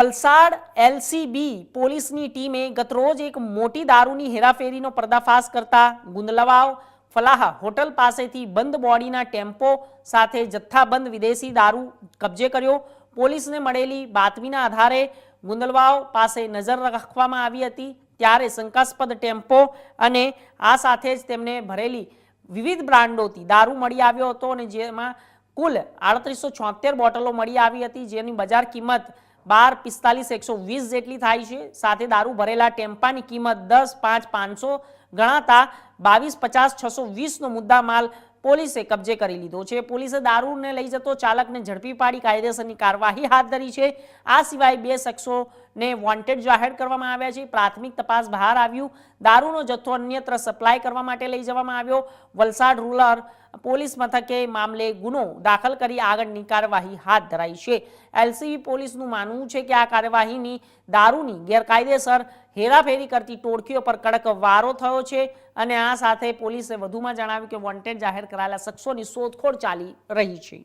Valsad LCB પોલીસની ટીમે ગતરોજ એક મોટી દારૂની હેરાફેરીનો પર્દાફાશ કરતા ગુંદલવાવ ફલાહ હોટલ પાસેથી બંધ બોડીના ટેમ્પો સાથે જથ્થાબંધ વિદેશી દારૂ કબજે કર્યો. પોલીસને મળેલી બાતમીના આધારે ગુંદલવાવ પાસે નજર રાખવામાં આવી હતી. ત્યારે શંકાસ્પદ ટેમ્પો અને આ સાથે જ તેમને ભરેલી વિવિધ બ્રાન્ડોથી દારૂ મળી આવ્યો હતો અને જેમાં કુલ આડત્રીસો બોટલો મળી આવી હતી. જેની બજાર કિંમત બાર પિસ્તાલીસ, એકસો વીસ જેટલી થાય છે. સાથે દારૂ ભરેલા ટેમ્પાની કિંમત દસ, પાંચ, પાંચસો ગણાતા બાવીસ, પચાસ, છસો વીસનો મુદ્દા માલ પોલીસે કબજે કરી લીધો છે. પોલીસે દારૂને લઈ જતો ચાલકને ઝડપી પાડી કાયદેસરની કાર્યવાહી હાથ ધરી છે. આ સિવાય બે શખ્સોને વોન્ટેડ જાહેર કરવામાં આવ્યા છે. પ્રાથમિક તપાસ બહાર આવ્યું. દારૂનો જથ્થો અન્યત્ર સપ્લાય કરવા માટે લઈ જવામાં આવ્યો. વલસાડ રૂરલ પોલીસ મથકે મામલે ગુનો દાખલ કરી આગળની કાર્યવાહી હાથ ધરાઈ છે. એલસીબી પોલીસનું માનવું છે કે આ કાર્યવાહીની દારૂની ગેરકાયદેસર હેરાફેરી કરતી ટોળકીઓ પર કડક વારો થયો છે અને આ સાથે પોલીસે વધુમાં જણાવ્યું કે વોન્ટેડ જાહેર કરાયેલા શખ્સોની શોધખોળ ચાલી રહી છે.